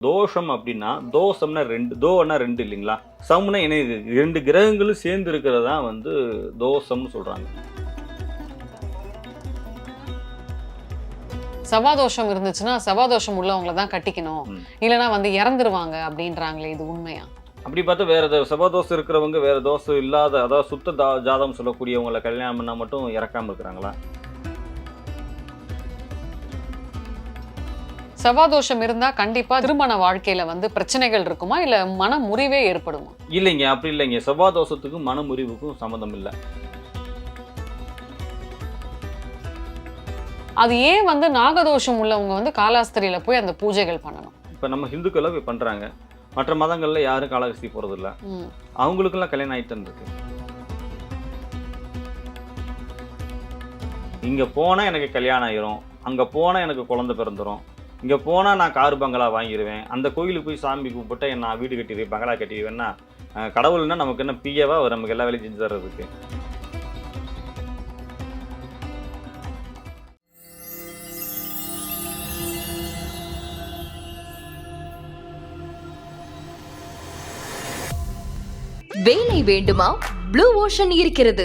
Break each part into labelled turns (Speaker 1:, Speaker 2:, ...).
Speaker 1: தோஷம் அப்படின்னா தோஷம்னா ரெண்டு தோன்னா ரெண்டு இல்லைங்களா? சம்னா இணையுது ரெண்டு கிரகங்களும் சேர்ந்து இருக்கிறதா வந்து தோஷம்னு சொல்றாங்க.
Speaker 2: செவ்வாதோஷம் இருந்துச்சுன்னா செவ்வாதோஷம் உள்ளவங்கள தான் கட்டிக்கணும்.
Speaker 1: ம்.
Speaker 2: இல்லைன்னா வந்து இறந்துருவாங்க அப்படின்றாங்களே இது உண்மையா?
Speaker 1: அப்படி பார்த்தா வேற ஏதாவது செவ்வாதோஷம் இருக்கிறவங்க வேற தோஷம் இல்லாத அதாவது சுத்த ஜாதகம் சொல்லக்கூடியவங்களை கல்யாணம் பண்ணா மட்டும் இறக்காம இருக்கிறாங்களா?
Speaker 2: செவ்வாதோஷம் இருந்தா கண்டிப்பா திருமண வாழ்க்கையில வந்து பிரச்சனைகள் இருக்குமா? இல்ல மன முறிவே ஏற்படுமா?
Speaker 1: இல்லைங்க அப்படி இல்லைங்க. செவ்வாதோஷத்துக்கும் மனமுறிவுக்கும் சம்மந்தம் இல்லை.
Speaker 2: அது ஏன் வந்து நாகதோஷம் உள்ளவங்க வந்து காலாஸ்திரியில போய் அந்த பூஜைகள் பண்ணணும்?
Speaker 1: இப்போ நம்ம ஹிந்துக்களை போய் பண்றாங்க. மற்ற மதங்கள்ல யாரும் காலகஸ்தி போறது இல்ல
Speaker 2: ம்.
Speaker 1: அவங்களுக்கெல்லாம் கல்யாணம் ஆயிட்டு இருக்கு. இங்க போனா எனக்கு கல்யாணம் ஆயிரும். அங்க போனா எனக்கு குழந்தை பிறந்துரும். இங்கே போனால் நான் கார் பங்களா வாங்கிடுவேன் அந்த கோயிலுக்கு போய் சாமி கும்பிட்டு நான் வீடு கட்டிடுவேன் பங்களா கட்டிடுவேன்னா கடவுள்னா நமக்கு என்ன பியவா அவர் நமக்கு எல்லா வேலையும் செஞ்சு தர்றதுக்கு.
Speaker 3: வேலை வேண்டுமா? ப்ளூ ஓஷன் இருக்கிறது.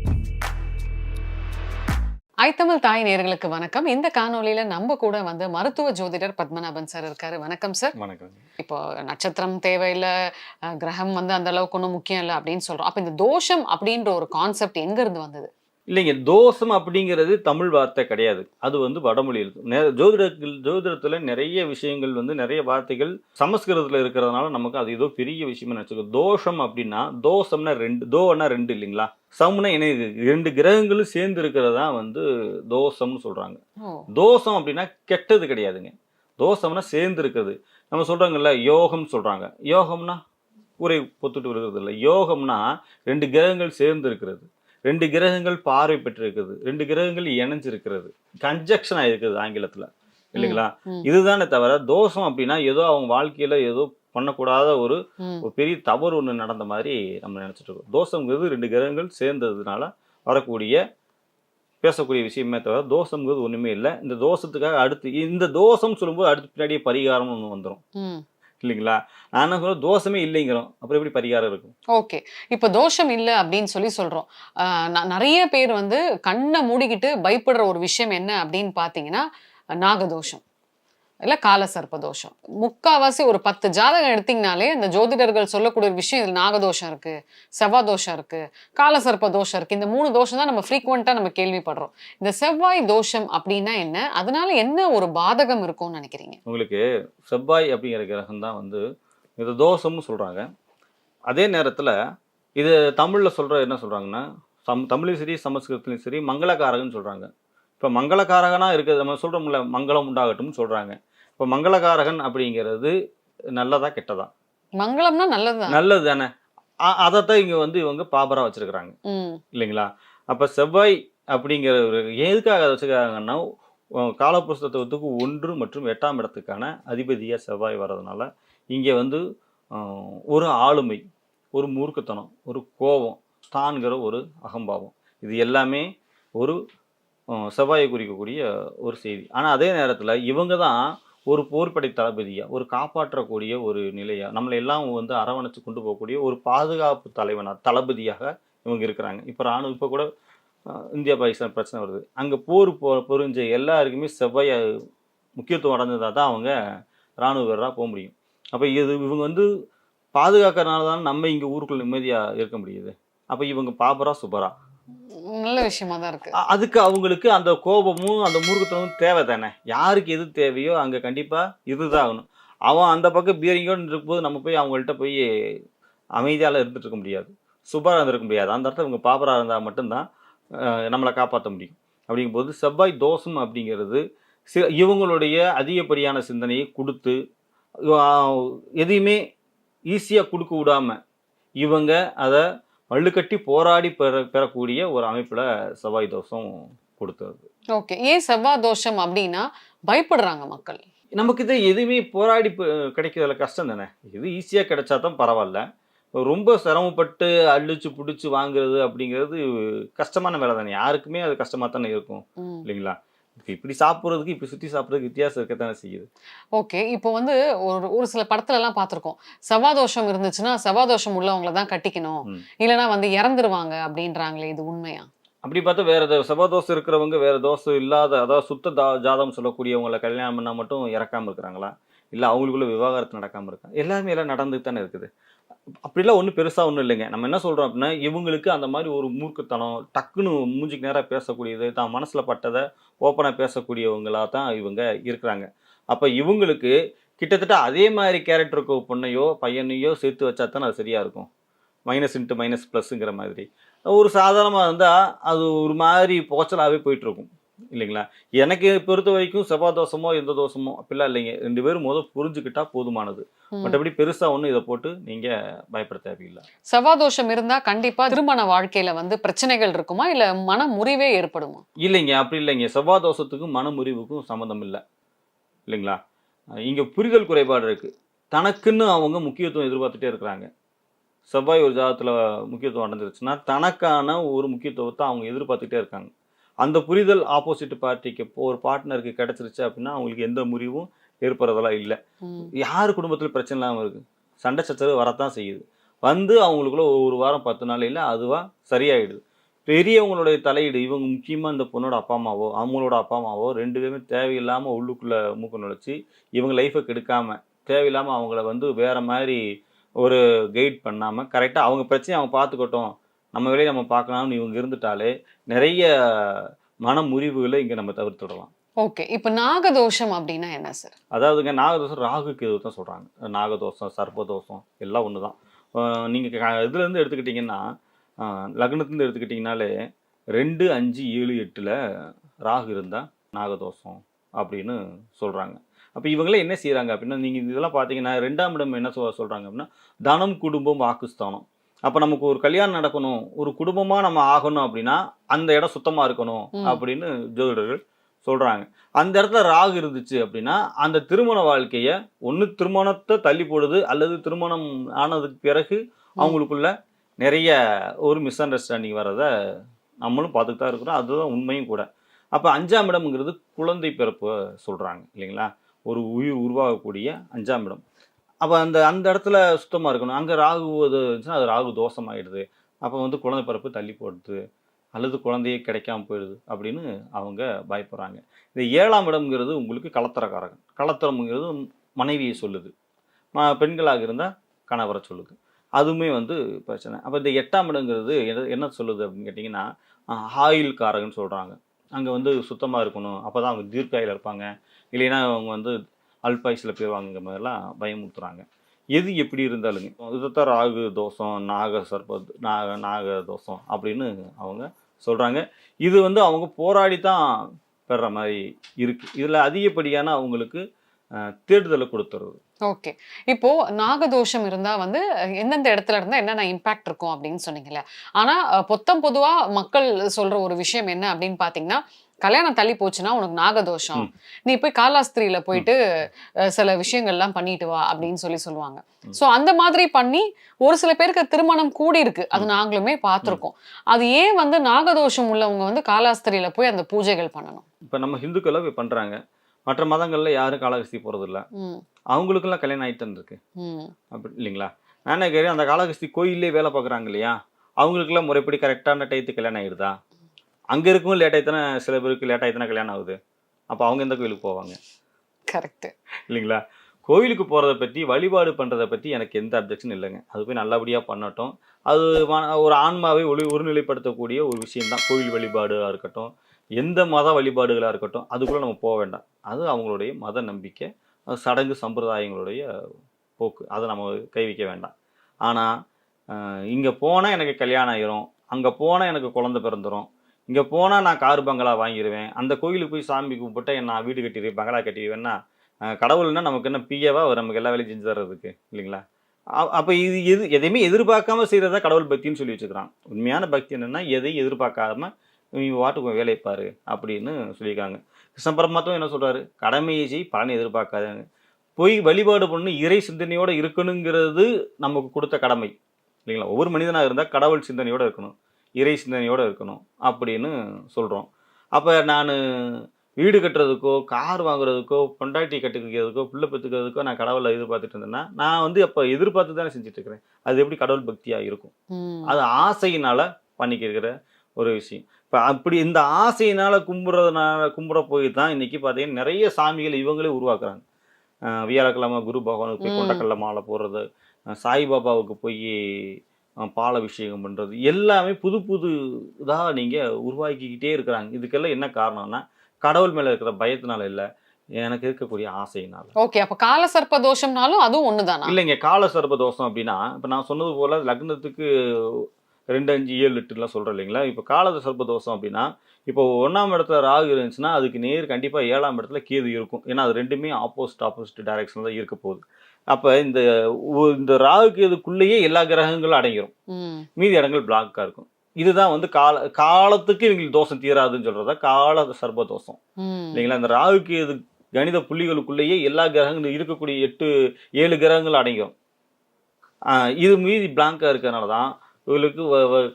Speaker 2: ஐத்தமிழ் தாய் நேயர்களுக்கு வணக்கம். இந்த காணொளியில நம்ம கூட வந்து மருத்துவ ஜோதிடர் பத்மநாபன் சார் இருக்காரு. வணக்கம் சார்
Speaker 1: வணக்கம்.
Speaker 2: இப்போ நட்சத்திரம் தேவையில்லை கிரகம் வந்து அந்த அளவுக்கு ஒன்றும் முக்கியம் இல்லை அப்படின்னு சொல்றோம். அப்ப இந்த தோஷம் அப்படின்ற ஒரு கான்செப்ட் எங்க இருந்து வந்தது?
Speaker 1: இல்லைங்க தோஷம் அப்படிங்கிறது தமிழ் வார்த்தை கிடையாது. அது வந்து வடமொழியில் நெ- ஜோதிடத்தில் ஜோதிடத்தில் நிறைய விஷயங்கள் வந்து நிறைய வார்த்தைகள் சமஸ்கிருதத்தில் இருக்கிறதுனால நமக்கு அது ஏதோ பெரிய விஷயமா நினச்சிக்கோ. தோஷம் அப்படின்னா தோஷம்னா ரெண்டு தோன்னா ரெண்டு இல்லைங்களா? சம்னா இணையுது ரெண்டு கிரகங்களும் சேர்ந்து இருக்கிறதா வந்து தோஷம்னு சொல்கிறாங்க
Speaker 2: ஓ.
Speaker 1: தோஷம் அப்படின்னா கெட்டது கிடையாதுங்க. தோஷம்னா சேர்ந்து இருக்கிறது நம்ம சொல்கிறாங்கல்ல யோகம்னு சொல்கிறாங்க யோகம்னா ஊரை பொத்துட்டு வருகிறது இல்லை. யோகம்னா ரெண்டு கிரகங்கள் சேர்ந்து இருக்கிறது ரெண்டு கிரகங்கள் பார்வை பெற்றிருக்குது ரெண்டு கிரகங்கள் இணைஞ்சிருக்கிறது. கன்ஜக்ஷன் ஆயிருக்குது ஆங்கிலத்தில். இல்லைங்களா. இதுதானே தவிர தோஷம் அப்படின்னா ஏதோ அவங்க வாழ்க்கையில ஏதோ பண்ணக்கூடாத ஒரு. ஒரு பெரிய தவறு ஒன்று நடந்த மாதிரி நம்ம நினைச்சிட்டு இருக்கோம். தோஷங்கிறது ரெண்டு கிரகங்கள் சேர்ந்ததுனால வரக்கூடிய பேசக்கூடிய விஷயமே தவிர தோஷங்கிறது ஒன்றுமே இல்லை. இந்த தோஷத்துக்காக அடுத்து இந்த தோஷம் சொல்லும்போது அடுத்து பின்னாடியே பரிகாரம்னு ஒன்று வந்துடும் இல்லைங்களா? நான் சொல்றேன்? தோஷமே இல்லைங்கிறோம். அப்புறம் எப்படி பரிகாரம் இருக்கும்?
Speaker 2: ஓகே. இப்போ தோஷம் இல்லை அப்படின்னு சொல்லி சொல்றோம். நிறைய பேர் வந்து கண்ணை மூடிக்கிட்டு பயப்படுற ஒரு விஷயம் என்ன அப்படின்னு பார்த்தீங்கன்னா நாகதோஷம். இல்ல கால தோஷம் முக்காவாசி ஒரு பத்து ஜாதகம் எடுத்தீங்கனாலே இந்த ஜோதிடர்கள் சொல்லக்கூடிய விஷயம் இதுல நாகதோஷம் இருக்கு செவ்வாய் தோஷம் இருக்கு காலசர்ப்ப தோஷம் இருக்கு. இந்த மூணு தோஷம் தான் நம்ம ஃப்ரீக்வெண்ட்டாக நம்ம கேள்விப்படுறோம். இந்த செவ்வாய் தோஷம் அப்படின்னா என்ன? அதனால என்ன ஒரு பாதகம் இருக்கும்னு நினைக்கிறீங்க?
Speaker 1: உங்களுக்கு செவ்வாய் அப்படிங்கிற கிரகம் தான் வந்து இது தோஷம்னு சொல்கிறாங்க அதே நேரத்தில் இது தமிழில் சொல்கிற என்ன சொல்கிறாங்கன்னா சம் தமிழ்லையும் சரி சமஸ்கிருதத்துலையும் சரி மங்களகாரகன்னு சொல்கிறாங்க இப்போ மங்களகாரகனாக இருக்கிறது நம்ம சொல்கிறோம்ல மங்களம் உண்டாகட்டும்னு சொல்கிறாங்க இப்போ மங்களகாரகன் அப்படிங்கிறது நல்லதா கெட்டதா?
Speaker 2: மங்களம்னா நல்லதுதான்.
Speaker 1: நல்லது தானே. அதைத்தான் இங்கே வந்து இவங்க பாபராக வச்சுருக்கிறாங்க. இல்லைங்களா? அப்போ செவ்வாய் அப்படிங்கிற ஒரு எதுக்காக அதை வச்சுருக்காங்கன்னா காலப்புஸ்தத்துவத்துக்கு ஒன்று மற்றும் எட்டாம் இடத்துக்கான அதிபதியாக செவ்வாய் வர்றதுனால இங்கே வந்து ஒரு ஆளுமை ஒரு மூர்க்கத்தனம் ஒரு கோபம் தான்கிற ஒரு அகம்பாவம். இது எல்லாமே ஒரு செவ்வாயை குறிக்கக்கூடிய ஒரு செய்தி. ஆனால் அதே நேரத்தில் இவங்க தான் ஒரு போர்ப்படை தளபதியாக ஒரு காப்பாற்றக்கூடிய ஒரு நிலையாக நம்மளை எல்லாம் வந்து அரவணைச்சு கொண்டு போகக்கூடிய ஒரு பாதுகாப்பு தலைவனாக தளபதியாக இவங்க இருக்கிறாங்க. இப்போ ராணுவ இப்போ கூட இந்தியா பாகிஸ்தான் பிரச்சனை வருது. அங்கே போர் போ புரிஞ்ச எல்லாருக்குமே செவ்வாய் முக்கியத்துவம் அடைஞ்சதாக தான் அவங்க ராணுவ வீரராக போக முடியும். அப்போ இது இவங்க வந்து பாதுகாக்கறனால தான் நம்ம இங்கே ஊருக்குள்ள நிம்மதியாக இருக்க முடியுது? அப்போ இவங்க பாபரா சுபரா
Speaker 2: நல்ல விஷயமா தான் இருக்கு.
Speaker 1: அதுக்கு அவங்களுக்கு அந்த கோபமும் அந்த மூர்க்கத்தனமும் தேவை தானே? யாருக்கு எது தேவையோ அங்கே கண்டிப்பாக இதுதான் ஆகணும். அவன் அந்த பக்கம் பீரிங்கோன்னு இருக்கும்போது நம்ம போய் அவங்கள்ட்ட போய் அமைதியால் இருந்துட்டு இருக்க முடியாது. சூப்பராக இருந்திருக்க முடியாது. அந்த இடத்துல இவங்க பாபராக இருந்தால் மட்டும்தான் நம்மளை காப்பாற்ற முடியும். அப்படிங்கும்போது செவ்வாய் தோஷம் அப்படிங்கிறது சி இவங்களுடைய அதிகப்படியான சிந்தனையை கொடுத்து எதையுமே ஈஸியாக கொடுக்க விடாம இவங்க அதை வள்ளுக்கட்டி போராடி பெற பெறக்கூடிய ஒரு அமைப்பில் செவ்வாய் தோஷம் கொடுத்தது.
Speaker 2: ஓகே. ஏன் செவ்வாய் தோஷம் அப்படின்னா பயப்படுறாங்க மக்கள்?
Speaker 1: நமக்கு இது எதுவுமே போராடி கிடைக்கிறதுல கஷ்டம் தானே? இது ஈஸியாக கிடைச்சா தான் பரவாயில்ல. ரொம்ப சிரமப்பட்டு அழிச்சு பிடிச்சி வாங்குறது அப்படிங்கிறது கஷ்டமான வேலை தானே? யாருக்குமே அது கஷ்டமாக தானே இருக்கும். இல்லைங்களா? இப்படி சாப்பிட்றதுக்கு இப்படி சுற்றி சாப்பிட்றதுக்கு வித்தியாசம் இருக்கத்தானே செய்யுது.
Speaker 2: ஓகே இப்போ வந்து ஒரு ஒரு சில படத்துல எல்லாம் பார்த்துருக்கோம். செவ்வாதோஷம் இருந்துச்சுன்னா செவ்வாதோஷம் உள்ளவங்கள தான் கட்டிக்கணும். இல்லைன்னா வந்து இறந்துருவாங்க அப்படின்றாங்களே இது உண்மையா?
Speaker 1: அப்படி பார்த்தா வேற செவ்வாதோஷம் இருக்கிறவங்க வேற தோசை இல்லாத அதாவது சுத்த தா ஜாதகம் சொல்லக்கூடியவங்களை கல்யாணம் பண்ணால் மட்டும் இறக்காம இருக்கிறாங்களா? இல்லை அவங்களுக்குள்ள விவாகரத்து நடக்காம இருக்கா? எல்லாருமே எல்லாம் நடந்துட்டு தானே இருக்குது. அப்படிலாம் ஒன்றும் பெருசாக ஒன்றும் இல்லைங்க. நம்ம என்ன சொல்கிறோம் அப்படின்னா இவங்களுக்கு அந்த மாதிரி ஒரு மூர்க்கத்தனம் டக்குன்னு மூஞ்சிக்கு நேராக பேசக்கூடியது தான் மனசில் பட்டதை ஓப்பனாக பேசக்கூடியவங்களாக தான் இவங்க இருக்கிறாங்க. அப்போ இவங்களுக்கு கிட்டத்தட்ட அதே மாதிரி கேரக்டருக்கு பொண்ணையோ பையனையோ சேர்த்து வச்சா தான் அது சரியாக இருக்கும். மைனஸ் இன்ட்டு மைனஸ் ப்ளஸ்ஸுங்கிற மாதிரி. ஒரு சாதாரணமாக இருந்தால் அது ஒரு மாதிரி புகச்சலாகவே போயிட்டுருக்கும் இல்லைங்களா? எனக்கு பொறுத்த வரைக்கும் செவ்வாய் தோஷமோ எந்த தோஷமோ அப்படிலாம் இல்லைங்க. ரெண்டு பேரும் முதல் புரிஞ்சுக்கிட்டா போதுமானது. மற்றபடி பெருசாக ஒன்றும் இதை போட்டு நீங்கள் பயப்பட தேவையில்லை.
Speaker 2: செவ்வாதோஷம் இருந்தா கண்டிப்பா திருமண வாழ்க்கையில வந்து பிரச்சனைகள் இருக்குமா? இல்ல மன முறிவே ஏற்படுமா?
Speaker 1: இல்லைங்க அப்படி இல்லைங்க. செவ்வாய் தோஷத்துக்கும் மனமுறிவுக்கும் சம்மந்தம் இல்லை. இல்லைங்களா? இங்கே புரிதல் குறைபாடு இருக்குது தனக்குன்னு அவங்க முக்கியத்துவம் எதிர்பார்த்துட்டே இருக்கிறாங்க. செவ்வாய் ஒரு ஜாதகத்தில் முக்கியத்துவம் அடைஞ்சிருச்சுன்னா தனக்கான ஒரு முக்கியத்துவத்தை அவங்க எதிர்பார்த்துட்டே இருக்காங்க. அந்த புரிதல் ஆப்போசிட் பார்ட்டிக்கு ஒரு பார்ட்னருக்கு கிடைச்சிருச்சு அப்படின்னா அவங்களுக்கு எந்த முறிவும் ஏற்படுறதெல்லாம் இல்லை. யார் குடும்பத்தில் பிரச்சனை இல்லாமல் இருக்குது சண்டை சச்சரவு வரத்தான் செய்யுது. வந்து அவங்களுக்குள்ள ஒரு வாரம் பத்து நாளையில் அதுவாக சரியாயிடுது. பெரியவங்களுடைய தலையீடு இவங்க முக்கியமாக இந்த பொண்ணோட அப்பா அம்மாவோ அவங்களோட அப்பா அம்மாவோ ரெண்டு பேருமே தேவையில்லாமல் உள்ளுக்குள்ளே மூக்க நுழைச்சி இவங்க லைஃப்பை கெடுக்காம தேவையில்லாமல் அவங்கள வந்து வேற மாதிரி ஒரு கைட் பண்ணாமல் கரெக்டாக அவங்க பிரச்சனையை அவங்க பார்த்துக்கட்டும். நம்ம வேலையை நம்ம பார்க்கலாம்னு இவங்க இருந்துட்டாலே நிறைய மன முறிவுகளை இங்கே நம்ம தவிர்த்துடலாம்
Speaker 2: ஓகே இப்ப நாகதோஷம் அப்படின்னா என்ன சார்?
Speaker 1: அதாவதுங்க நாகதோஷம் ராகுக்கு இது தான் சொல்கிறாங்க நாகதோஷம் சர்ப்பதோஷம் எல்லாம் ஒன்று தான். நீங்கள் இதுலேருந்து எடுத்துக்கிட்டிங்கன்னா லக்னத்துலேருந்து எடுத்துக்கிட்டிங்கனாலே ரெண்டு அஞ்சு ஏழு எட்டில் ராகு இருந்தால் நாகதோஷம் அப்படின்னு சொல்கிறாங்க அப்போ இவங்களே என்ன செய்கிறாங்க அப்படின்னா நீங்கள் இதெல்லாம் பார்த்தீங்கன்னா ரெண்டாம் இடம் என்ன சொல் சொல்கிறாங்க அப்படின்னா தனம் குடும்பம் வாக்குஸ்தானம் அப்போ நமக்கு ஒரு கல்யாணம் நடக்கணும் ஒரு குடும்பமாக நம்ம ஆகணும் அப்படின்னா அந்த இடம் சுத்தமாக இருக்கணும். அப்படின்னு ஜோதிடர்கள் சொல்கிறாங்க அந்த இடத்துல ராகு இருந்துச்சு அப்படின்னா அந்த திருமண வாழ்க்கையை ஒன்று திருமணத்தை தள்ளி போடுது அல்லது திருமணம் ஆனதுக்கு பிறகு அவங்களுக்குள்ள நிறைய ஒரு மிஸ் அண்டர்ஸ்டாண்டிங் வரதை நம்மளும் பார்த்துட்டு தான் இருக்கிறோம். அதுதான் உண்மையும் கூட. அப்போ அஞ்சாம் இடம்ங்கிறது குழந்தை பிறப்பு சொல்கிறாங்க இல்லைங்களா? ஒரு உயிர் உருவாகக்கூடிய அஞ்சாம் இடம். அப்போ அந்த அந்த இடத்துல சுத்தமாக இருக்கணும். அங்கே ராகு இது இருந்துச்சுன்னா அது ராகு தோஷமாயிடுது. அப்போ வந்து குழந்தை பிறப்பு தள்ளி போடுது. அல்லது குழந்தையே கிடைக்காம போயிடுது அப்படின்னு அவங்க பயப்படுறாங்க. இந்த ஏழாம் இடம்ங்கிறது உங்களுக்கு கலத்தரக்காரகன். கலத்தரம்ங்கிறது மனைவியை சொல்லுது. ம- பெண்களாக இருந்தால் கணவரை சொல்லுது. அதுவுமே வந்து பிரச்சனை. அப்போ இந்த எட்டாம் இடங்கிறது என்ன என்ன சொல்லுது அப்படின்னு கேட்டிங்கன்னா ஆயில் காரகன்னு சொல்கிறாங்க அங்கே வந்து சுத்தமாக இருக்கணும். அப்போ தான் அவங்க தீர்க்காயில் இருப்பாங்க. இல்லைன்னா அவங்க வந்து அல்பாயுசில் போயிடுவாங்கிற மாதிரிலாம் பயமுறுத்துறாங்க. எது எப்படி இருந்தாலுங்க இதைத்தான் ராகு தோஷம் நாக சர்ப நாக நாக தோஷம் அப்படின்னு அவங்க சொல்கிறாங்க இது வந்து அவங்க போராடி தான் பெற மாதிரி இருக்குது இதில் அதிகப்படியான அவங்களுக்கு தேடுதலை கொடுத்துருது.
Speaker 2: ஓகே. இப்போ நாகதோஷம் இருந்தா வந்து எந்தெந்த இடத்துல இருந்தா என்னென்ன இம்பாக்ட் இருக்கும் அப்படின்னு சொன்னீங்கல்ல. ஆனா பொத்தம் பொதுவா மக்கள் சொல்ற ஒரு விஷயம் என்ன அப்படின்னு பாத்தீங்கன்னா கல்யாணம் தள்ளி போச்சுன்னா உனக்கு நாகதோஷம். நீ போய் காலாஸ்திரியில போயிட்டு சில விஷயங்கள்லாம் பண்ணிட்டு வா அப்படின்னு சொல்லி சொல்லுவாங்க. சோ அந்த மாதிரி பண்ணி ஒரு சில பேருக்கு திருமணம் கூடி இருக்கு. அது நாங்களுமே பார்த்திருக்கோம். அது ஏன் வந்து நாகதோஷம் உள்ளவங்க வந்து காலாஸ்திரியில போய் அந்த பூஜைகள் பண்ணணும்?
Speaker 1: இப்போ நம்ம ஹிந்துக்களை பண்ணுறாங்க மற்ற மதங்களில் யாரும் காலகஸ்தி போகிறதில்ல
Speaker 2: ம்.
Speaker 1: அவங்களுக்கெல்லாம் கல்யாணம் ஆகிட்டு இருக்கு. அப்படி இல்லைங்களா? நான் கேட்குறேன் அந்த காலகஸ்தி கோயிலே வேலை பார்க்குறாங்க இல்லையா? அவங்களுக்குலாம் முறைப்படி கரெக்டான டயத்து கல்யாணம் ஆகிடுதா அங்கே இருக்கவும் லேட் ஆகித்தானே சில பேருக்கு லேட் ஆகித்தானே கல்யாணம் ஆகுது. அப்போ அவங்க எந்த கோயிலுக்கு போவாங்க?
Speaker 2: கரெக்ட்
Speaker 1: இல்லைங்களா? கோயிலுக்கு போகிறத பற்றி வழிபாடு பண்ணுறதை பற்றி எனக்கு எந்த அப்ஜெக்ஷன் இல்லைங்க. அது போய் நல்லபடியாக பண்ணட்டும். அது ஒரு ஆன்மாவை ஒளி ஒருநிலைப்படுத்தக்கூடிய ஒரு விஷயம்தான். கோயில் வழிபாடாக இருக்கட்டும் எந்த மத வழிபாடுகளாக இருக்கட்டும் அதுக்குள்ளே நம்ம போக வேண்டாம். அது அவங்களுடைய மத நம்பிக்கை சடங்கு சம்பிரதாயங்களுடைய போக்கு. அதை நம்ம கை வைக்க வேண்டாம். ஆனால் இங்கே போனால் எனக்கு கல்யாணம் ஆயிரும் அங்கே போனால் எனக்கு குழந்தை பிறந்துரும் இங்கே போனால் நான் கார் பங்களா வாங்கிடுவேன் அந்த கோயிலுக்கு போய் சாமி கும்பிட்டு நான் வீடு கட்டிடுவேன் பங்களா கட்டிடுவேன்னா கடவுள்னா நமக்கு என்ன பிஏவா அவர் நமக்கு எல்லா வேலையும் செஞ்சு தர்றதுக்கு இல்லைங்களா? அப்போ இது எது எதையுமே எதிர்பார்க்காம செய்கிறதா கடவுள் பக்தின்னு சொல்லி வச்சுக்கிறான். உண்மையான பக்தி என்னென்னா எதையும் எதிர்பார்க்காம நீ வாட்டுக்கு வேலைப்பார் பாரு அப்படின்னு சொல்லியிருக்காங்க. கிருஷ்ண பரமாத்மா என்ன சொல்கிறார் கடமையை செய் பலனை எதிர்பார்க்காதாங்க போய் வழிபாடு பண்ணி இறை சிந்தனையோடு இருக்கணுங்கிறது நமக்கு கொடுத்த கடமை இல்லைங்களா? ஒவ்வொரு மனிதனாக இருந்தால் கடவுள் சிந்தனையோட இருக்கணும். இறை சிந்தனையோட இருக்கணும் அப்படின்னு சொல்கிறோம் அப்போ நான் வீடு கட்டுறதுக்கோ கார் வாங்குறதுக்கோ பொண்டாட்டி கட்டிக்கிறதுக்கோ பிள்ளை பெற்றுக்கிறதுக்கோ நான் கடவுளை எதிர்பார்த்துட்டு இருந்தேன்னா நான் வந்து அப்போ எதிர்பார்த்து தானே செஞ்சுட்டு இருக்கிறேன். அது எப்படி கடவுள் பக்தியாக இருக்கும். அது ஆசையினால பண்ணிக்கிற ஒரு விஷயம். இப்போ அப்படி இந்த ஆசையினால கும்பிட்றதுனால கும்பிட போய் தான் இன்னைக்கு பார்த்தீங்கன்னா நிறைய சாமிகள் இவங்களே உருவாக்குறாங்க. வியாழக்கிழமை குரு பகவானுக்கு போய்
Speaker 2: ம்.
Speaker 1: கொண்டக்கல்ல மாலை போடுறது சாய்பாபாவுக்கு போய் பால் அபிஷேகம் பண்ணுறது எல்லாமே புது புது இதாக நீங்கள் உருவாக்கிக்கிட்டே இருக்கிறாங்க. இதுக்கெல்லாம் என்ன காரணம்னா கடவுள் மேலே இருக்கிற பயத்தினால இல்லை எனக்கு இருக்கக்கூடிய ஆசையினால.
Speaker 2: ஓகே அப்ப கால சர்ப்ப தோஷம்னாலும் அதுவும் ஒண்ணுதானா
Speaker 1: இல்லைங்க கால சர்ப தோஷம் அப்படின்னா இப்போ நான் சொன்னது போல லக்னத்துக்கு ரெண்டு அஞ்சு ஏழு எட்டுலாம் சொல்கிறேன் இல்லைங்களா? இப்போ கால சர்ப தோஷம் அப்படின்னா இப்போ ஒன்றாம் இடத்துல ராகு இருந்துச்சுன்னா அதுக்கு நேர் கண்டிப்பாக ஏழாம் இடத்துல கேது இருக்கும். ஏன்னா அது ரெண்டுமே ஆப்போசிட் ஆப்போசிட் டைரக்ஷன் தான் இருக்க போகுது. அப்போ இந்த இந்த ராகு கேதுக்குள்ளேயே எல்லா கிரகங்களும் அடங்கிரும்
Speaker 2: ம்.
Speaker 1: மீதி இடங்கள் பிளாக்காக இருக்கும் இதுதான் வந்து கால காலத்துக்கு இவங்களுக்கு தோஷம் தீராதுன்னு சொல்கிறதா கால சர்ப தோஷம். இல்லைங்களா இந்த ராகுக்கு இது கணித புள்ளிகளுக்குள்ளேயே எல்லா கிரகங்களும் இருக்கக்கூடிய எட்டு ஏழு கிரகங்கள் அடங்கும் ஆஹ் இது மீதி பிளாங்காக இருக்கிறதுனால தான் இவங்களுக்கு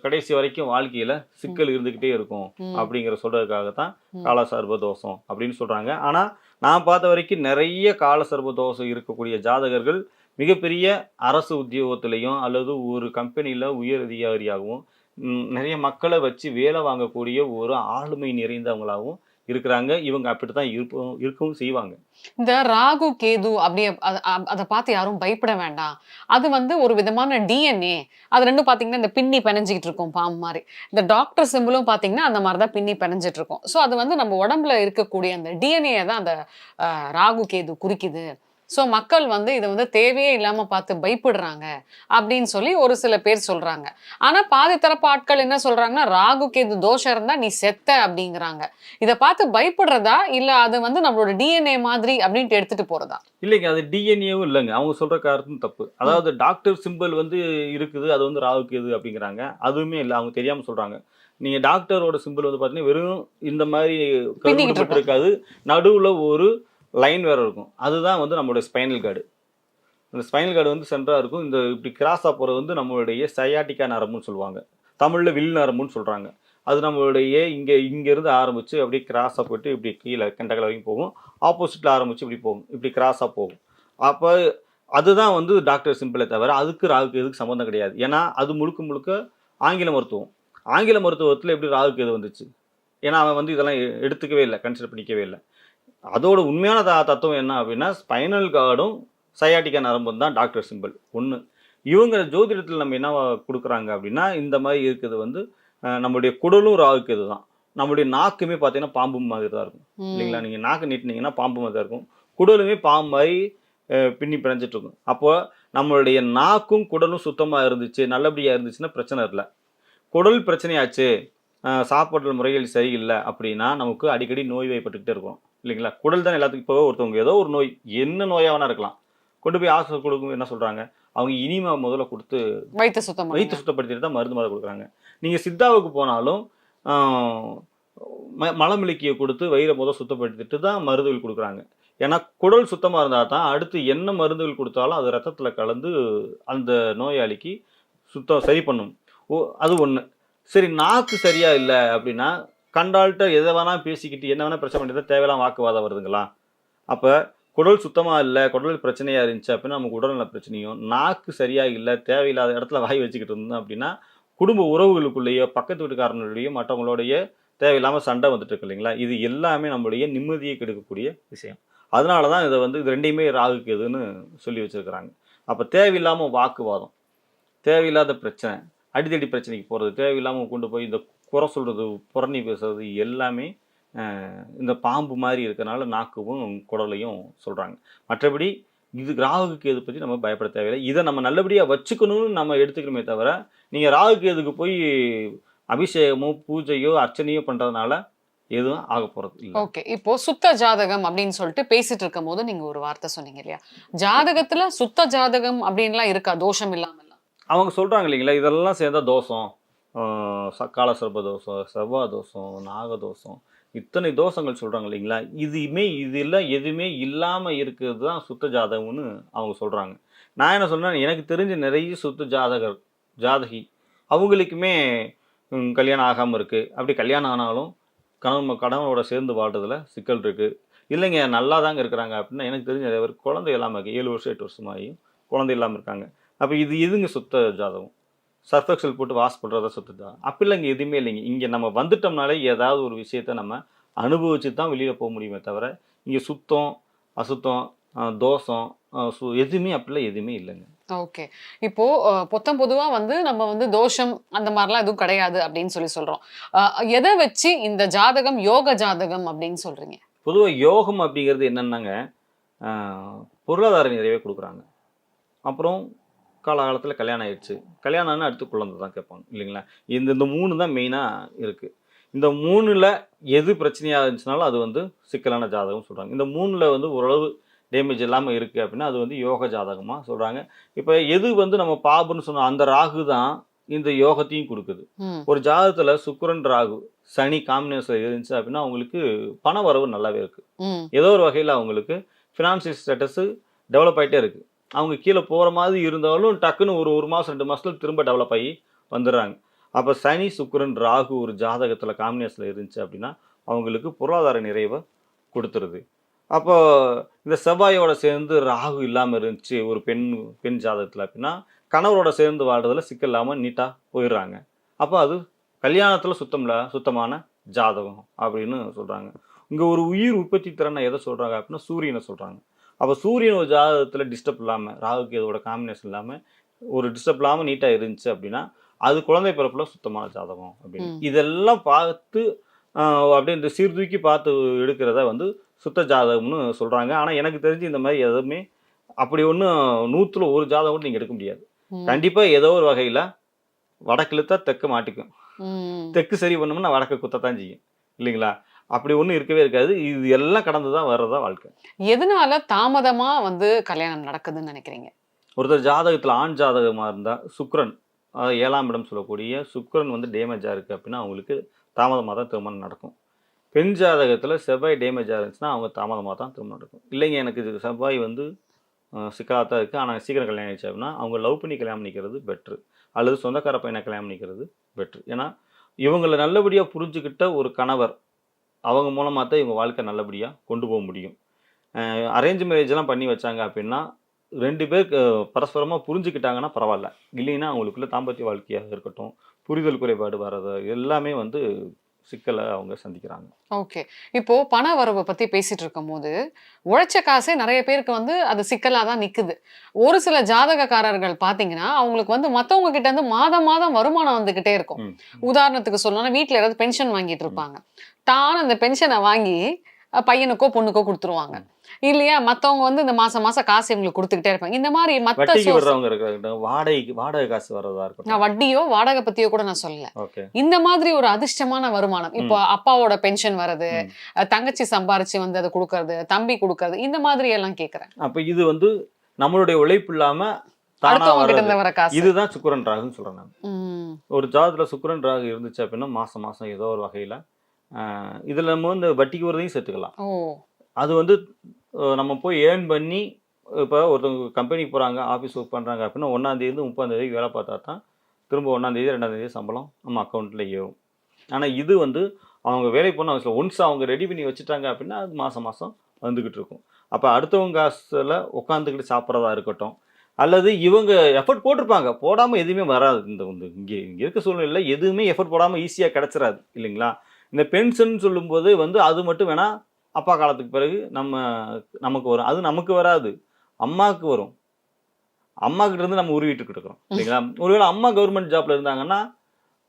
Speaker 1: கடைசி வரைக்கும் வாழ்க்கையில சிக்கல் இருந்துக்கிட்டே இருக்கும். அப்படிங்கிற சொல்றதுக்காக தான்
Speaker 2: ம்.
Speaker 1: கால சர்ப தோஷம் அப்படின்னு சொல்றாங்க ஆனா நான் பார்த்த வரைக்கும் நிறைய காலசர்ப தோஷம் இருக்கக்கூடிய ஜாதகர்கள் மிகப்பெரிய அரசு உத்தியோகத்திலையும் அல்லது ஒரு கம்பெனியில் உயர் அதிகாரியாகவும் நிறைய மக்களை வச்சு வேலை வாங்கக்கூடிய ஒரு ஆளுமை நிறைந்தவங்களாகவும் இருக்கிறாங்க. இவங்க அப்படி தான் இருப்போம் இருக்கவும் செய்வாங்க.
Speaker 2: இந்த ராகு கேது அப்படியே அதை பார்த்து யாரும் பயப்பட வேண்டாம். அது வந்து ஒரு விதமான டிஎன்ஏ அது ரெண்டும் பார்த்தீங்கன்னா இந்த பின்னி பிணைஞ்சிக்கிட்டு இருக்கும் பாம்பு மாதிரி. இந்த டாக்டர் சிம்பிளும் பார்த்தீங்கன்னா அந்த மாதிரி தான் பின்னி பிணைஞ்சிட்டு இருக்கும். ஸோ அது வந்து நம்ம உடம்புல இருக்கக்கூடிய அந்த டிஎன்ஏ தான் அந்த ராகு கேது குறிக்குது. ஸோ மக்கள் வந்து இதை வந்து தேவையே இல்லாமல் பார்த்து பயப்படுறாங்க அப்படின்னு சொல்லி ஒரு சில பேர் சொல்றாங்க. ஆனா பாதி தரப்பு ஆட்கள் என்ன சொல்றாங்கன்னா ராகு கேது தோஷம் இருந்தா நீ செத்த அப்படிங்கிறாங்க. இதை பார்த்து பயப்படுறதா? இல்ல அது வந்து நம்மளோட டிஎன்ஏ மாதிரி அப்படின்ட்டு எடுத்துட்டு போறதா?
Speaker 1: இல்லைங்க அது டிஎன்ஏவும் இல்லைங்க. அவங்க சொல்ற கருத்தும் தப்பு. அதாவது டாக்டர் சிம்பிள் வந்து இருக்குது அது வந்து ராவுக்கு எது அப்படிங்கிறாங்க. அதுவுமே இல்லை அவங்க தெரியாம சொல்றாங்க. நீங்க டாக்டரோட சிம்பிள் வந்து பார்த்தீங்கன்னா வெறும் இந்த மாதிரி இருக்காது. நடுவுல ஒரு லைன் வேறு இருக்கும். அதுதான் வந்து நம்மளுடைய ஸ்பைனல் கார்டு இந்த ஸ்பைனல் கார்டு வந்து சென்டராக இருக்கும். இந்த இப்படி கிராஸாக போகிறது வந்து நம்மளுடைய சயாட்டிக்கா நரம்புன்னு சொல்லுவாங்க. தமிழில் வில் நரம்புன்னு சொல்கிறாங்க அது நம்மளுடைய இங்கே இங்கேருந்து ஆரம்பித்து அப்படியே கிராஸாக போயிட்டு இப்படி கீழே கண்டகல வரைக்கும் போகும். ஆப்போசிட்டில் ஆரம்பித்து இப்படி போகும். இப்படி கிராஸாக போகும். அப்போ அதுதான் வந்து டாக்டர் சிம்பிளே தவிர அதுக்கு ராகுக்கு எதுக்கு சம்மந்தம் கிடையாது. ஏன்னா அது முழுக்க முழுக்க ஆங்கில மருத்துவம். ஆங்கில மருத்துவத்தில் எப்படி ராகுக்கு எது வந்துச்சு? ஏன்னா அவன் வந்து இதெல்லாம் எடுத்துக்கவே இல்லை கன்சிடர் பண்ணிக்கவே இல்லை. அதோட உண்மையான த தத்துவம் என்ன அப்படின்னா ஸ்பைனல் கார்டும் சயாட்டிக்கா நரம்பும் தான் டாக்டர் சிம்பிள் ஒன்று இவங்க ஜோதிடத்தில் நம்ம என்ன கொடுக்குறாங்க அப்படின்னா இந்த மாதிரி இருக்குது வந்து நம்மளுடைய குடலும் ராகுக்கு இதுதான். நம்மளுடைய நாக்குமே பார்த்தீங்கன்னா பாம்பு மாதிரி தான் இருக்கும். இல்லைங்களா? நீங்கள் நாக்கு நீட்டினீங்கன்னா பாம்பு மாதிரி தான் இருக்கும். குடலுமே பாம்பு மாதிரி பின்னி பிணைஞ்சிட்டு இருக்கும். அப்போ நம்மளுடைய நாக்கும் குடலும் சுத்தமாக இருந்துச்சு நல்லபடியாக இருந்துச்சுன்னா பிரச்சனை இல்லை. குடல் பிரச்சனையாச்சு அஹ், சாப்பாட்டு முறைகள் சரியில்லை அப்படின்னா நமக்கு அடிக்கடி நோய் வாய்ப்பட்டுக்கிட்டே இருக்கும். இல்லைங்களா? குடல் தான் எல்லாத்துக்கும் இப்போ ஒருத்தவங்க ஏதோ ஒரு நோய் என்ன நோயாக வேணா இருக்கலாம். கொண்டு போய் ஆஸ்பத்திரி கொடுக்கும் என்ன சொல்கிறாங்க அவங்க இனிமா முதல்ல கொடுத்து
Speaker 2: வயிற்று சுத்தம்
Speaker 1: வயிற்று. சுத்தப்படுத்திட்டு தான் மருந்து மாதிரி கொடுக்குறாங்க. நீங்கள் சித்தாவுக்கு போனாலும் மலமிளக்கியை கொடுத்து வயிறை முதல் சுத்தப்படுத்திட்டு தான் மருந்துகள் கொடுக்குறாங்க. ஏன்னா குடல் சுத்தமாக இருந்தால் தான் அடுத்து என்ன மருந்துகள் கொடுத்தாலும் அது ரத்தத்தில் கலந்து அந்த நோயாளிக்கு சுத்தம் சரி பண்ணும். ஓ அது ஒன்று சரி நாக்கு சரியா இல்லை அப்படின்னா கண்டால்கிட்ட எதை வேணால் பேசிக்கிட்டு என்ன வேணால் பிரச்சனை பண்ணிட்டு தேவையில்லாம் வாக்குவாதம் வருதுங்களா? அப்போ குடல் சுத்தமாக இல்லை குடல் பிரச்சனையாக இருந்துச்சு அப்படின்னா நமக்கு உடல்நல பிரச்சனையும் நாக்கு சரியாக இல்லை தேவையில்லாத இடத்துல வாய் வச்சுக்கிட்டு இருந்தோம் அப்படின்னா குடும்ப உறவுகளுக்குள்ளேயோ பக்கத்து வீட்டுக்காரங்களுடையோ மற்றவங்களுடைய தேவையில்லாமல் சண்டை வந்துட்டு இருக்கு இல்லைங்களா? இது எல்லாமே நம்மளுடைய நிம்மதியை கெடுக்கக்கூடிய விஷயம். அதனால தான் இதை வந்து இது ரெண்டையுமே ராகுக்கு எதுன்னு சொல்லி வச்சிருக்கிறாங்க. அப்போ தேவையில்லாமல் வாக்குவாதம் தேவையில்லாத பிரச்சனை அடித்தடி பிரச்சனைக்கு போகிறது தேவையில்லாமல் கொண்டு போய் இந்த குறை சொல்கிறது புறணி பேசுறது எல்லாமே இந்த பாம்பு மாதிரி இருக்கறனால நாக்குவும் குடலையும் சொல்கிறாங்க மற்றபடி இது ராகுக்கு எது பற்றி நம்ம பயப்பட தேவையில்லை. இதை நம்ம நல்லபடியாக வச்சுக்கணும்னு நம்ம எடுத்துக்கணுமே தவிர நீங்கள் ராகுக்கு எதுக்கு போய் அபிஷேகமோ பூஜையோ அர்ச்சனையோ பண்ணுறதுனால எதுவும் ஆக போகிறது இல்லை.
Speaker 2: ஓகே. இப்போ சுத்த ஜாதகம் அப்படின்னு சொல்லிட்டு பேசிட்டு இருக்கும் போது நீங்க ஒரு வார்த்தை சொன்னீங்க இல்லையா? ஜாதகத்துல சுத்த ஜாதகம் அப்படின்லாம் இருக்கா? தோஷம் இல்லாம
Speaker 1: அவங்க சொல்கிறாங்க இல்லைங்களா? இதெல்லாம் சேர்ந்தா தோஷம். சக்கால சர்ப தோஷம் செவ்வாய் தோஷம் நாகதோஷம் இத்தனை தோஷங்கள் சொல்கிறாங்க இல்லைங்களா? இதுமே இதெல்லாம் எதுவுமே இல்லாமல் இருக்கிறது தான் சுத்த ஜாதகம்னு அவங்க சொல்கிறாங்க நான் என்ன சொன்னேன் எனக்கு தெரிஞ்ச நிறைய சுத்த ஜாதகர் ஜாதகி அவங்களுக்குமே கல்யாணம் ஆகாமல் இருக்குது அப்படி கல்யாணம் ஆனாலும் கணவன் கணவனோட சேர்ந்து வாழ்றதுல சிக்கல் இருக்குது இல்லைங்க நல்லா தாங்க இருக்கிறாங்க அப்படின்னா எனக்கு தெரிஞ்ச நிறைய பேர் குழந்தை இல்லாமல் இருக்கு. ஏழு வருஷம் எட்டு வருஷமாகியும் குழந்தை இல்லாமல் இருக்காங்க. அப்போ இது எதுங்க சுத்த ஜாதகம்? சர்ஃபெக்சல் போட்டு வாஷ் பண்ணுறதா சுத்த ஜாதகம் அப்படி இல்லைங்க எதுவுமே இல்லைங்க. இங்கே நம்ம வந்துட்டோம்னாலே ஏதாவது ஒரு விஷயத்த நம்ம அனுபவிச்சு தான் வெளியில் போக முடியுமே தவிர இங்கே சுத்தம் அசுத்தம் தோஷம் சு எதுவுமே அப்படிலாம் எதுவுமே இல்லைங்க.
Speaker 2: ஓகே. இப்போ பொத்தம் பொதுவா வந்து நம்ம வந்து தோஷம் அந்த மாதிரிலாம் எதுவும் கிடையாது அப்படின்னு சொல்லி சொல்றோம். அஹ், எதை வச்சு இந்த ஜாதகம் யோக ஜாதகம் அப்படின்னு சொல்றீங்க?
Speaker 1: பொதுவாக யோகம் அப்படிங்கிறது என்னென்னாங்க பொருளாதார நிறைவே கொடுக்குறாங்க. அப்புறம் காலகாலத்தில் கல்யாணம் ஆயிடுச்சு. கல்யாணம் ஆனால் அடுத்து குழந்தை தான் கேட்பாங்க இல்லைங்களா? இந்த இந்த மூணு தான் மெயினாக இருக்குது இந்த மூணில் எது பிரச்சனையாக இருந்துச்சுனாலும் அது வந்து சிக்கலான ஜாதகம் சொல்கிறாங்க இந்த மூணில் வந்து ஓரளவு டேமேஜ் இல்லாமல் இருக்குது அப்படின்னா அது வந்து யோக ஜாதகமாக சொல்கிறாங்க இப்போ எது வந்து நம்ம பாபுன்னு சொன்னோம் அந்த ராகு தான் இந்த யோகத்தையும் கொடுக்குது. ஒரு ஜாதகத்தில் சுக்கிரன் ராகு சனி காம்பினேஷன் இருந்துச்சு அப்படின்னா அவங்களுக்கு பண வரவு நல்லாவே இருக்குது ஏதோ ஒரு வகையில் அவங்களுக்கு ஃபினான்ஷியல் ஸ்டேட்டஸு டெவலப் ஆகிட்டே இருக்குது அவங்க கீழே போகிற மாதிரி இருந்தாலும் டக்குன்னு ஒரு ஒரு மாதம் ரெண்டு மாதத்துல திரும்ப டெவலப் ஆகி வந்துடுறாங்க. அப்போ சனி சுக்கரன் ராகு ஒரு ஜாதகத்தில் காம்பினேஷனில் இருந்துச்சு அப்படின்னா அவங்களுக்கு பொருளாதார நிறைவை கொடுத்துருது. அப்போ இந்த செவ்வாயோட சேர்ந்து ராகு இல்லாமல் இருந்துச்சு ஒரு பெண் பெண் ஜாதகத்தில் அப்படின்னா கணவரோட சேர்ந்து வாழ்றதுல சிக்கல் இல்லாமல் நீட்டாக போயிடுறாங்க. அப்போ அது கல்யாணத்தில் சுத்தமில்ல சுத்தமான ஜாதகம் அப்படின்னு சொல்கிறாங்க இங்கே ஒரு உயிர் உற்பத்தி திறனை எதை சொல்கிறாங்க அப்படின்னா சூரியனை சொல்கிறாங்க அப்போ சூரியன் ஒரு ஜாதகத்தில் டிஸ்டர்ப் இல்லாமல் ராகுக்கு இதோட காம்பினேஷன் இல்லாமல் ஒரு டிஸ்டர்ப் இல்லாமல் நீட்டாக இருந்துச்சு அப்படின்னா அது குழந்தை பிறப்பில் சுத்தமான ஜாதகம் அப்படின்னு. இதெல்லாம் பார்த்து அப்படியே இந்த சீர்தூக்கி பார்த்து எடுக்கிறத வந்து சுத்த ஜாதகம்னு சொல்கிறாங்க ஆனால் எனக்கு தெரிஞ்சு இந்த மாதிரி எதுவுமே அப்படி ஒன்றும் நூற்றுல ஒரு ஜாதகம் கூட நீங்கள் எடுக்க முடியாது. கண்டிப்பாக ஏதோ ஒரு வகையில் வடக்கிழுத்தா தெற்கு மாட்டிக்கும்.
Speaker 2: ம்.
Speaker 1: தெற்கு சரி பண்ணோம்னா வடக்கு குத்தத்தான் செய்யும். இல்லைங்களா? அப்படி ஒன்றும் இருக்கவே இருக்காது. இது எல்லாம் கடந்து தான் வர்றதா வாழ்க்கை.
Speaker 2: எதனால தாமதமா வந்து கல்யாணம் நடக்குதுன்னு நினைக்கிறீங்க?
Speaker 1: ஒருத்தர் ஜாதகத்தில் ஆண் ஜாதகமாக இருந்தால் சுக்கிரன் அதாவது ஏழாம் இடம் சொல்லக்கூடிய சுக்கிரன் வந்து டேமேஜாக இருக்குது அப்படின்னா அவங்களுக்கு தாமதமாக தான் திருமணம் நடக்கும். பெண் ஜாதகத்தில் செவ்வாய் டேமேஜாக இருந்துச்சுன்னா அவங்க தாமதமாக தான் திருமணம் நடக்கும். இல்லைங்க எனக்கு இது செவ்வாய் வந்து சிக்கலாக தான் இருக்குது ஆனால் சீக்கிரம் கல்யாணம் ஆயிடுச்சு அப்படின்னா அவங்க லவ் பண்ணி கல்யாணம் பண்ணிக்கிறது பெட்ரு அல்லது சொந்தக்கார பையனை கல்யாணம் பண்ணிக்கிறது பெட்ரு ஏன்னா இவங்களை நல்லபடியாக புரிஞ்சுக்கிட்ட ஒரு கணவர் அவங்க மூலமாக தான் இவங்க வாழ்க்கை நல்லபடியாக கொண்டு போக முடியும். அரேஞ்ச் மேரேஜ்லாம் பண்ணி வச்சாங்க அப்படின்னா ரெண்டு பேர் பரஸ்பரமாக புரிஞ்சுக்கிட்டாங்கன்னா பரவாயில்ல. இல்லைன்னா அவங்களுக்குள்ள தாம்பத்திய வாழ்க்கையாக இருக்கட்டும் புரிதல் குறைபாடு வர்றது எல்லாமே வந்து சிக்கலை அவங்க சந்திக்கிறாங்க.
Speaker 2: ஓகே. இப்போ பண வரவை பத்தி பேசிட்டு இருக்கும்போது உழைச்ச காசே நிறைய பேருக்கு வந்து அது சிக்கலா தான் நிக்குது. ஒரு சில ஜாதகக்காரர்கள் பாத்தீங்கன்னா அவங்களுக்கு வந்து மத்தவங்க கிட்ட இருந்து மாதம் மாதம் வருமானம் வந்துகிட்டே இருக்கும். உதாரணத்துக்கு சொல்லணும்னா வீட்ல யாராவது பென்ஷன் வாங்கிட்டு இருப்பாங்க. தான் அந்த பென்ஷனை வாங்கி பையனுக்கோ பொண்ணுக்கோ கொடுத்துருவாங்க. இல்லையா? மத்தவங்க வந்து இந்த மாசம் மாசம் காசு இவங்களுக்கு கொடுத்துக்கிட்டே இருப்பாங்க. இந்த மாதிரி மத்த
Speaker 1: வாடகைக்கு வாடகை காசு வர்றதா
Speaker 2: நான்
Speaker 1: இருக்கட்டும்
Speaker 2: வட்டியோ வாடகை பத்தியோ கூட நான் சொல்லல. இந்த மாதிரி ஒரு அதிர்ஷ்டமான வருமானம். இப்போ அப்பாவோட பென்ஷன் வர்றது தங்கச்சி சம்பாரிச்சு வந்து அதை கொடுக்கறது தம்பி கொடுக்கறது இந்த மாதிரி எல்லாம் கேக்குறேன்.
Speaker 1: அப்போ இது வந்து நம்மளுடைய உழைப்பு
Speaker 2: காசு.
Speaker 1: இதுதான் சுக்கிரன் ராகுன்னு சொல்கிறேன் நான். ஒரு ஜாதத்தில் சுக்கிரன் ராகு இருந்துச்சு அப்படின்னா மாதம் மாதம் ஏதோ ஒரு வகையில் இதில் நம்ம வந்து வட்டிக்கு வரதையும் சேர்த்துக்கலாம். அது வந்து நம்ம போய் ஏர்ன் பண்ணி இப்போ ஒருத்தவங்க கம்பெனிக்கு போகிறாங்க ஆஃபீஸ் ஒர்க் பண்ணுறாங்க அப்படின்னா ஒன்றாந்தேதி முப்பதாந்தேதி வேலை பார்த்தா தான் திரும்ப ஒன்றாந்தேதி ரெண்டாந்தேதி சம்பளம் நம்ம அக்கௌண்ட்டில் ஏறும். ஆனால் இது வந்து அவங்க வேலைக்கு போன அவசியம் ஒன்ஸ் அவங்க ரெடி பண்ணி வச்சுட்டாங்க அப்படின்னா அது மாதம் மாதம் வந்துக்கிட்டு இருக்கும். அப்போ அடுத்தவங்க காசில் உட்காந்துக்கிட்டு சாப்பிட்றதா இருக்கட்டும் அல்லது இவங்க எஃபர்ட் போட்டிருப்பாங்க. போடாமல் எதுவுமே வராது. இந்த வந்து இங்கே இங்கே இருக்க சூழ்நிலையில் எதுவுமே எஃபர்ட் போடாமல் ஈஸியாக கிடச்சிடாது இல்லைங்களா? இந்த பென்ஷன் சொல்லும்போது வந்து அது மட்டும் வேணால் அப்பா காலத்துக்கு பிறகு நம்ம நமக்கு வரும். அது நமக்கு வராது. அம்மாவுக்கு வரும். அம்மா கிட்ட இருந்து நம்ம உருவிட்டு இருக்கிறோம் இல்லைங்களா? ஒருவேளை அம்மா கவர்மெண்ட் ஜாப்ல இருந்தாங்கன்னா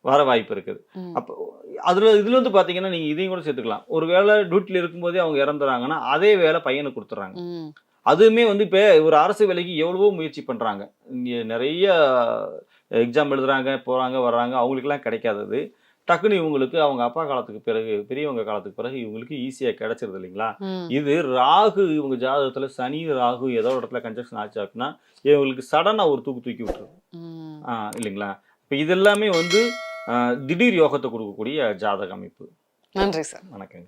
Speaker 1: வர வாய்ப்பு இருக்குது. அப்போ அதுல இதுல வந்து பாத்தீங்கன்னா நீங்க இதையும் கூட சேர்த்துக்கலாம். ஒரு வேளை டியூட்டில இருக்கும்போதே அவங்க இறந்துறாங்கன்னா அதே வேலை பையனுக்கு கொடுத்துறாங்க
Speaker 2: ம்,
Speaker 1: அதுவுமே வந்து இப்போ ஒரு அரசு வேலைக்கு எவ்வளவோ முயற்சி பண்ணுறாங்க இங்கே நிறைய எக்ஸாம் எழுதுறாங்க போகிறாங்க வர்றாங்க. அவங்களுக்குலாம் கிடைக்காதது. டக்குன்னு இவங்களுக்கு அவங்க அப்பா காலத்துக்கு பிறகு பெரியவங்க காலத்துக்கு பிறகு இவங்களுக்கு ஈஸியாக கிடைச்சிருது இல்லைங்களா. இது ராகு இவங்க ஜாதகத்தில் சனி ராகு ஏதோ ஒரு இடத்துல கன்ஜெக்ஷன் ஆச்சு அப்படின்னா இவங்களுக்கு சடனாக ஒரு தூக்கு தூக்கி விட்டுருது
Speaker 2: ம்.
Speaker 1: ஆ இல்லைங்களா? இப்போ இதெல்லாமே வந்து ஆஹ் திடீர் யோகத்தை கொடுக்கக்கூடிய ஜாதக அமைப்பு.
Speaker 2: நன்றி சார்.
Speaker 1: வணக்கங்க.